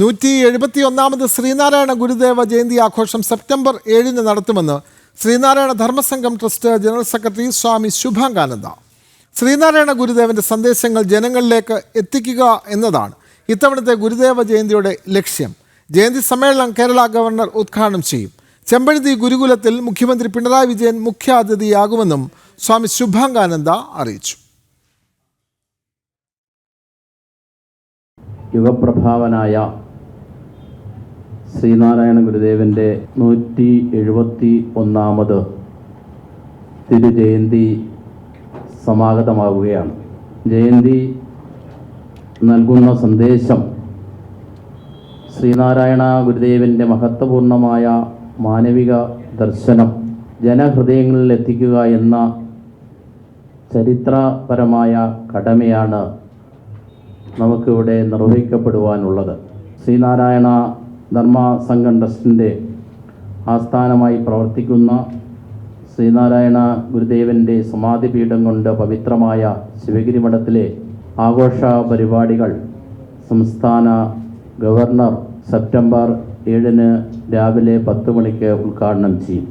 നൂറ്റി എഴുപത്തി ഒന്നാമത് ശ്രീനാരായണ ഗുരുദേവ ജയന്തി ആഘോഷം സെപ്റ്റംബർ ഏഴിന് നടത്തുമെന്ന് Sreenarayana Dharmasangham trust general secretary Swami Shubhangananda. Sreenarayana ഗുരുദേവന്റെ സന്ദേശങ്ങൾ ജനങ്ങളിലേക്ക് എത്തിക്കുക എന്നതാണ് ഇത്തവണത്തെ ഗുരുദേവ ജയന്തിയുടെ ലക്ഷ്യം. ജയന്തി സമ്മേളനം കേരള ഗവർണർ ഉദ്ഘാടനം ചെയ്യും. ചെമ്പഴുതി ഗുരുകുലത്തിൽ മുഖ്യമന്ത്രി പിണറായി വിജയൻ മുഖ്യാതിഥിയാകുമെന്നും സ്വാമി ശുഭാംഗാനന്ദ അറിയിച്ചു. യുഗപ്രഭാവനായ ശ്രീനാരായണ ഗുരുദേവന്റെ നൂറ്റി എഴുപത്തി ഒന്നാമത് തിരുജയന്തി സമാഗതമാവുകയാണ്. ജയന്തി നൽകുന്ന സന്ദേശം ശ്രീനാരായണ ഗുരുദേവന്റെ മഹത്വപൂർണമായ മാനവിക ദർശനം ജനഹൃദയങ്ങളിൽ എത്തിക്കുക എന്ന ചരിത്രപരമായ കടമയാണ് നമുക്കിവിടെ നിർവഹിക്കപ്പെടുവാനുള്ളത്. ശ്രീനാരായണ ധർമ്മ സംഘം ട്രസ്റ്റിന്റെ ആസ്ഥാനമായി പ്രവർത്തിക്കുന്ന ശ്രീനാരായണ ഗുരുദേവന്റെ സമാധിപീഠം കൊണ്ട് പവിത്രമായ ശിവഗിരി മഠത്തിലെ ആഘോഷ പരിപാടികൾ സംസ്ഥാന ഗവർണർ സെപ്റ്റംബർ ഏഴിന് രാവിലെ പത്ത് മണിക്ക് ഉദ്ഘാടനം ചെയ്യും.